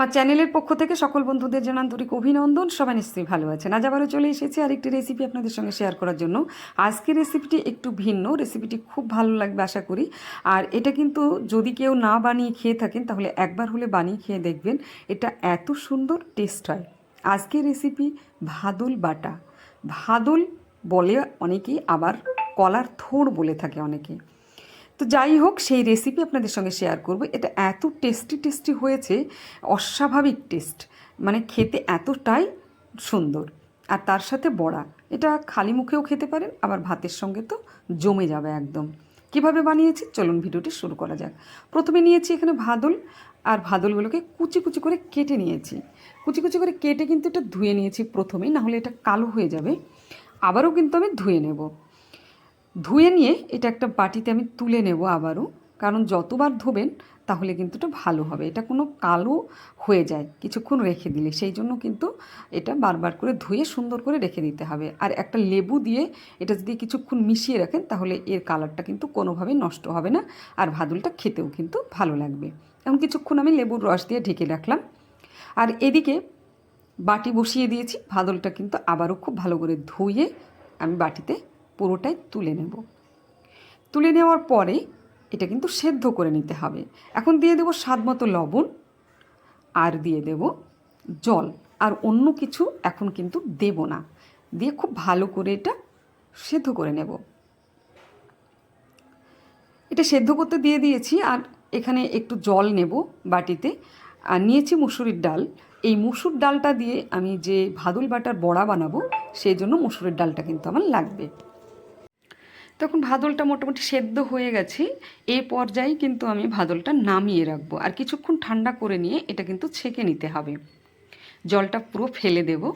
আর চ্যানেলের পক্ষ থেকে সকল বন্ধুদের জানান আন্তরিক অভিনন্দন। সবাই নিশ্চয়ই ভালো আছেন। আজ আবারও চলে এসেছি আরেকটি রেসিপি আপনাদের সঙ্গে শেয়ার করার জন্য। আজকের রেসিপিটি একটু ভিন্ন। রেসিপিটি খুব ভালো লাগবে আশা করি। আর এটা কিন্তু যদি কেউ না বানিয়ে খেয়ে থাকেন, তাহলে একবার হলে বানিয়ে খেয়ে দেখবেন, এটা এত সুন্দর টেস্ট হয়। আজকের রেসিপি ভাদুল বাটা। ভাদুল বলে অনেকেই আবার কলার থোড় বলে থাকে অনেকে। তো যাই হোক, সেই রেসিপি আপনাদের সঙ্গে শেয়ার করব। এটা এত টেস্টি টেস্টি হয়েছে, অস্বাভাবিক টেস্ট মানে খেতে এতটাই সুন্দর। আর তার সাথে বড়া। এটা খালি মুখেও খেতে পারেন, আবার ভাতের সঙ্গে তো জমে যাবে একদম। কীভাবে বানিয়েছি? চলুন ভিডিওটি শুরু করা যাক। প্রথমে নিয়েছি এখানে ভাদল, আর ভাদলগুলোকে কুচি কুচি করে কেটে নিয়েছি। কুচি কুচি করে কেটে কিন্তু এটা ধুয়ে নিয়েছি প্রথমেই নাহলে এটা কালো হয়ে যাবে। আবারও কিন্তু আমি ধুয়ে নেব। ধুয়ে নিয়ে এটা একটা বাটিতে আমি তুলে নেব আবারও। কারণ যতবার ধোবেন তাহলে কিন্তু এটা ভালো হবে। এটা কোনো কালো হয়ে যায়, কিছুক্ষণ রেখে দিলে। সেই জন্য কিন্তু এটা বারবার করে ধুয়ে সুন্দর করে রেখে দিতে হবে। আর একটা লেবু দিয়ে এটা যদি কিছুক্ষণ মিশিয়ে রাখেন তাহলে এর কালারটা কিন্তু কোনোভাবেই নষ্ট হবে না আর ভাদুলটা খেতেও কিন্তু ভালো লাগবে। এখন কিছুক্ষণ আমি লেবুর রস দিয়ে ঢেকে রাখলাম। আর এদিকে বাটি বসিয়ে দিয়েছি। ভাদলটা কিন্তু আবারও খুব ভালো করে ধুয়ে আমি বাটিতে পুরোটাই তুলে নেব। তুলে নেওয়ার পরে এটা কিন্তু সেদ্ধ করে নিতে হবে। এখন দিয়ে দেবো স্বাদ মতো লবণ আর দিয়ে দেব জল। আর অন্য কিছু এখন কিন্তু দেব না। দিয়ে খুব ভালো করে এটা সেদ্ধ করে নেব। এটা সেদ্ধ করতে দিয়ে দিয়েছি আর এখানে একটু জল নেব বাটিতে। আর নিয়েছি মুসুরির ডাল। এই মুসুর ডালটা দিয়ে আমি যে ভাদুল বাটার বড়া বানাবো, সেই জন্য মুসুরের ডালটা কিন্তু আমার লাগবে। তখন ভাদলটা মোটামুটি সেদ্ধ হয়ে গেছে। এই পর্যায়ে কিন্তু আমি ভাদলটা নামিয়ে রাখব। আর কিছুক্ষণ ঠান্ডা করে নিয়ে এটা কিন্তু ছেঁকে নিতে হবে। জলটা পুরো ফেলে দেব।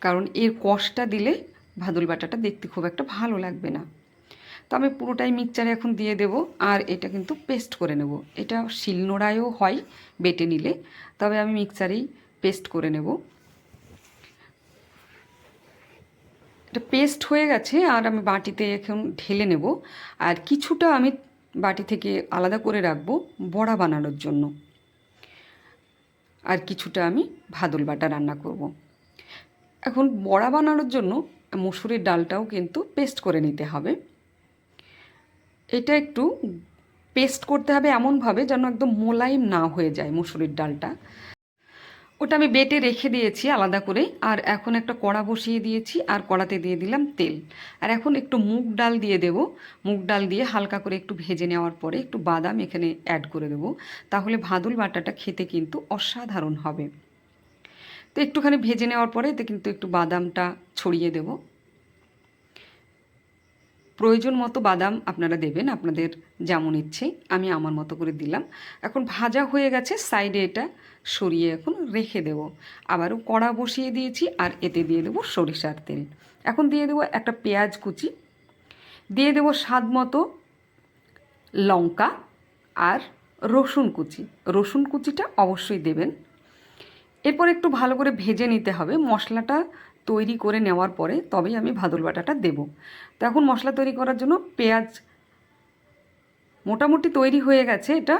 কারণ এর কষটা দিলে ভাদল বাটাটা দেখতে খুব একটা ভালো লাগবে না। তো আমি পুরোটাই মিক্সচারে এখন দিয়ে দেব আর এটা কিন্তু পেস্ট করে নেব। এটা শিলনোড়ায়ও হয় বেটে নিলে। তবে আমি মিক্সচারেই পেস্ট করে নেব। এটা পেস্ট হয়ে গেছে, আর আমি বাটিতে এখন ঢেলে নেব। আর কিছুটা আমি বাটি থেকে আলাদা করে রাখব বড়া বানানোর জন্য। আর কিছুটা আমি ভাদল বাটা রান্না করব। এখন বড়া বানানোর জন্য মসুরের ডালটাও কিন্তু পেস্ট করে নিতে হবে। এটা একটু পেস্ট করতে হবে এমনভাবে যেন একদম মোলায়েম না হয়ে যায় মুসুরির ডালটা। ওটা আমি বেটে রেখে দিয়েছি আলাদা করে, আর এখন একটা কড়া বসিয়ে দিয়েছি, আর কড়াতে দিয়ে দিলাম তেল। আর এখন একটু মুগ ডাল দিয়ে দেব। মুগ ডাল দিয়ে হালকা করে একটু ভেজে নেওয়ার পরে একটু বাদাম এখানে অ্যাড করে দেব। তাহলে ভাদুল বাটাটা খেতে কিন্তু অসাধারণ হবে। তো একটুখানি ভেজে নেওয়ার পরে এতে কিন্তু একটু বাদামটা ছড়িয়ে দেবো। প্রয়োজন মতো বাদাম আপনারা দেবেন, আপনাদের যেমন ইচ্ছে, আমি আমার মতো করে দিলাম। এখন ভাজা হয়ে গেছে, সাইডে এটা সরিয়ে এখন রেখে দেব। আবারও কড়া বসিয়ে দিয়েছি আর এতে দিয়ে দেবো সরিষার তেল। এখন দিয়ে দেবো একটা পেঁয়াজ কুচি, দিয়ে দেবো স্বাদ মতো লঙ্কা আর রসুন কুচি। রসুন কুচিটা অবশ্যই দেবেন। এরপর একটু ভালো করে ভেজে নিতে হবে, মশলাটা তৈরি করে নেওয়ার পরে তবেই আমি ভাদুল বাটাটা দেবো। তো এখন মশলা তৈরি করার জন্য পেঁয়াজ মোটামুটি তৈরি হয়ে গেছে এটা।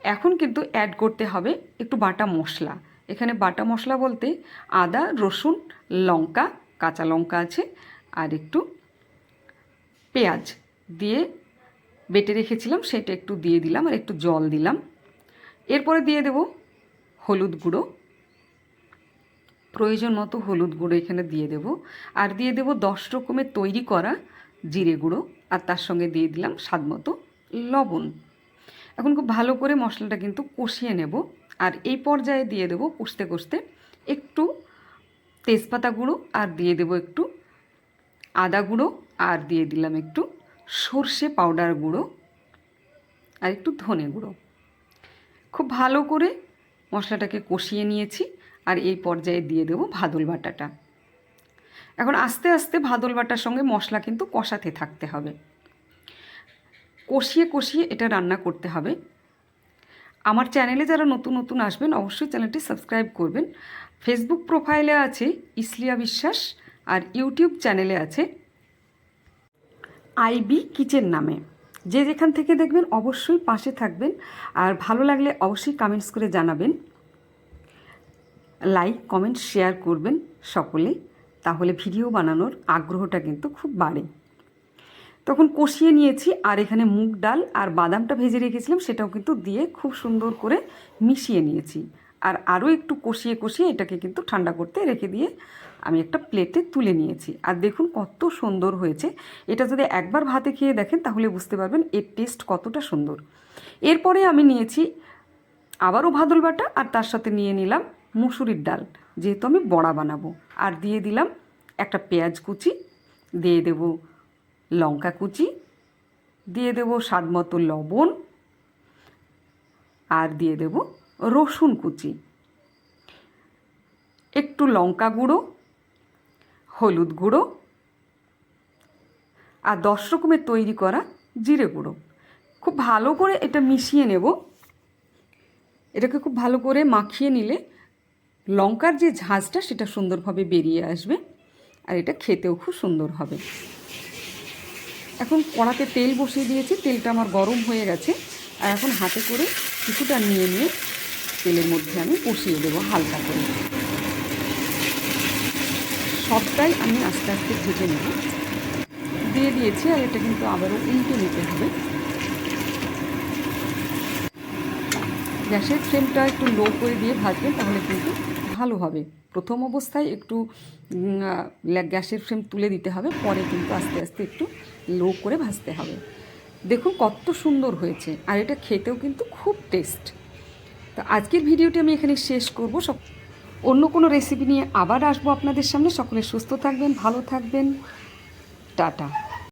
এখন কিন্তু অ্যাড করতে হবে একটু বাটা মশলা। এখানে বাটা মশলা বলতে আদা, রসুন, লঙ্কা, কাঁচা লঙ্কা আছে আর একটু পেঁয়াজ দিয়ে বেটে রেখেছিলাম, সেটা একটু দিয়ে দিলাম আর একটু জল দিলাম। এরপরে দিয়ে দেব হলুদ গুঁড়ো। প্রয়োজন মতো হলুদ গুঁড়ো এখানে দিয়ে দেব। আর দিয়ে দেব দশ রকমের তৈরি করা জিরে গুঁড়ো, আর তার সঙ্গে দিয়ে দিলাম স্বাদ মতো লবণ। এখন খুব ভালো করে মশলাটা কিন্তু কষিয়ে নেব। আর এই পর্যায়ে দিয়ে দেব কষতে কষতে একটু তেজপাতা গুঁড়ো, আর দিয়ে দেব একটু আদা গুঁড়ো, আর দিয়ে দিলাম একটু সর্ষে পাউডার গুঁড়ো, আর একটু ধনে গুঁড়ো। খুব ভালো করে মশলাটাকে কষিয়ে নিয়েছি। আর এই পর্যায়ে দিয়ে দেবো ভাদল বাটাটা। এখন আস্তে আস্তে ভাদল বাটার সঙ্গে মশলা কিন্তু কষাতে থাকতে হবে। কষিয়ে কষিয়ে এটা রান্না করতে হবে। আমার চ্যানেলে যারা নতুন নতুন আসবেন, অবশ্যই চ্যানেলটি সাবস্ক্রাইব করবেন। ফেসবুক প্রোফাইলে আছে ইসলিয়া বিশ্বাস আর ইউটিউব চ্যানেলে আছে আইবি কিচেন নামে। যে যেখান থেকে দেখবেন অবশ্যই পাশে থাকবেন। আর ভালো লাগলে অবশ্যই কমেন্টস করে জানাবেন। লাইক কমেন্ট শেয়ার করবেন সকলে। তাহলে ভিডিও বানানোর আগ্রহটা কিন্তু খুব বাড়ে। তখন কষিয়ে নিয়েছি, আর এখানে মুগ ডাল আর বাদামটা ভেজে রেখেছিলাম, সেটাও কিন্তু দিয়ে খুব সুন্দর করে মিশিয়ে নিয়েছি। আর আরও একটু কষিয়ে কষিয়ে এটাকে কিন্তু ঠান্ডা করতে রেখে দিয়ে আমি একটা প্লেটে তুলে নিয়েছি। আর দেখুন কত সুন্দর হয়েছে। এটা যদি একবার ভাতে খেয়ে দেখেন, তাহলে বুঝতে পারবেন এর টেস্ট কতটা সুন্দর। এরপরে আমি নিয়েছি আবারও ভাদল বাটা, আর তার সাথে নিয়ে নিলাম মুসুরির ডাল, যেহেতু আমি বড়া বানাবো। আর দিয়ে দিলাম একটা পেঁয়াজ কুচি, দিয়ে দেব লঙ্কা কুচি, দিয়ে দেব স্বাদ মতো লবণ, আর দিয়ে দেব রসুন কুচি। একটু লঙ্কা গুঁড়ো, হলুদ গুঁড়ো, আর দশ রকমের তৈরি করা জিরে গুঁড়ো। খুব ভালো করে এটা মিশিয়ে নেব। এটাকে খুব ভালো করে মাখিয়ে নিলে লঙ্কার যে ঝাঁঝটা সেটা সুন্দরভাবে বেরিয়ে আসবে আর এটা খেতেও খুব সুন্দর হবে। এখন কড়াতে তেল বসিয়ে দিয়েছি, তেলটা আমার গরম হয়ে গেছে। আর এখন হাতে করে কিছুটা নিয়ে নিয়ে তেলের মধ্যে আমি কষিয়ে দেবো হালকা করে। সবটাই আমি আস্তে আস্তে ভেজে নেব। দিয়ে দিয়েছি আর এটা কিন্তু আবারও উল্টে নিতে হবে। গ্যাসের ফ্লেমটা একটু লো করে দিয়ে ভাজবেন তাহলে কিন্তু ভালো হবে। প্রথম অবস্থায় একটু গ্যাসের ফ্লেম তুলে দিতে হবে, পরে কিন্তু আস্তে আস্তে একটু লো করে ভাজতে হবে। দেখুন কত সুন্দর হয়েছে, আর এটা খেতেও কিন্তু খুব টেস্ট তো আজকের ভিডিওটি আমি এখানে শেষ করব। সব অন্য কোনো রেসিপি নিয়ে আবার আসব আপনাদের সামনে। সকলে সুস্থ থাকবেন, ভালো থাকবেন। টাটা।